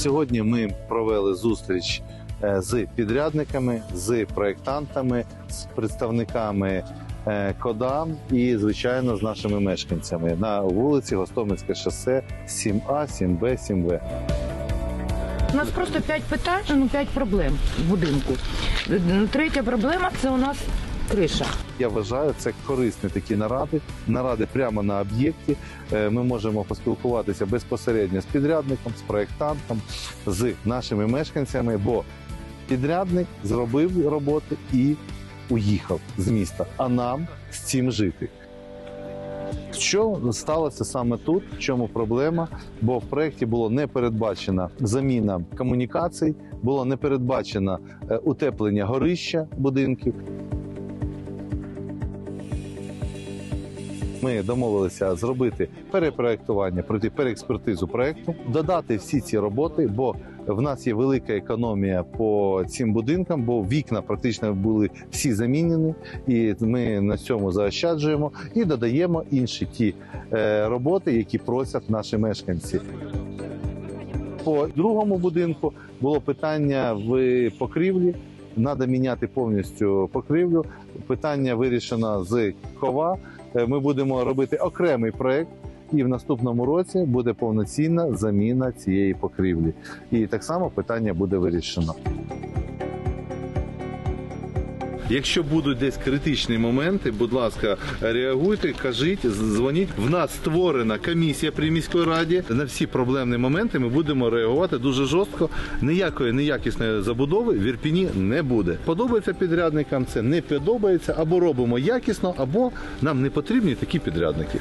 Сьогодні ми провели зустріч е, з підрядниками, з проєктантами, з представниками е, КОДА і, звичайно, з нашими мешканцями на вулиці Гостомельське шосе 7А, 7Б, 7В. У нас просто п'ять питань, ну п'ять проблем в будинку. Третя проблема це у нас криша. Я вважаю, це корисні такі наради. Наради прямо на об'єкті. Е, Ми можемо поспілкуватися безпосередньо з підрядником, з проєктантом, з нашими мешканцями, бо підрядник зробив роботи і уїхав з міста. А нам з цим жити. Що сталося саме тут? В чому проблема? Бо в проєкті було не передбачена заміна комунікацій, було не передбачено е, утеплення горища будинків. Ми домовилися зробити перепроектування, пройти переекспертизу проекту, додати всі ці роботи, бо в нас є велика економія по цим будинкам, бо вікна практично були всі замінені, і ми на цьому заощаджуємо і додаємо інші ті е, роботи, які просять наші мешканці. По другому будинку було питання в покрівлі. Треба міняти повністю покрівлю. Питання вирішено з кова. Е, Ми будемо робити окремий проект, і в наступному році буде повноцінна заміна цієї покрівлі. І так само питання буде вирішено. Якщо будуть десь критичні моменти, будь ласка, реагуйте, кажіть, дзвоніть. В нас створена комісія при міській раді. На всі проблемні моменти ми будемо реагувати дуже жорстко. Ніякої неякісної забудови в Ірпіні не буде. Подобається підрядникам, це не подобається, або робимо якісно, або нам не потрібні такі підрядники.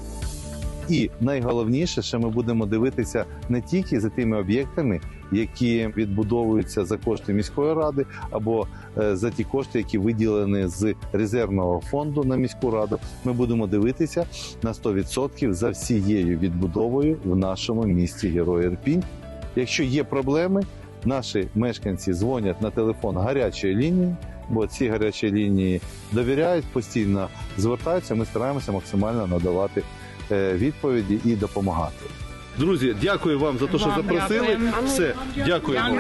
І найголовніше, що ми будемо дивитися не тільки за тими об'єктами, які відбудовуються за кошти міської ради, або е, за ті кошти, які виділені з резервного фонду на міську раду. Ми будемо дивитися на 100% за всією відбудовою в нашому місті Герой Ірпінь. Якщо є проблеми, наші мешканці дзвонять на телефон гарячої лінії. Бо ці гарячі лінії довіряють, постійно звертаються. Ми стараємося максимально надавати відповіді і допомагати. Друзі, дякую вам за те, що запросили. Все, дякуємо.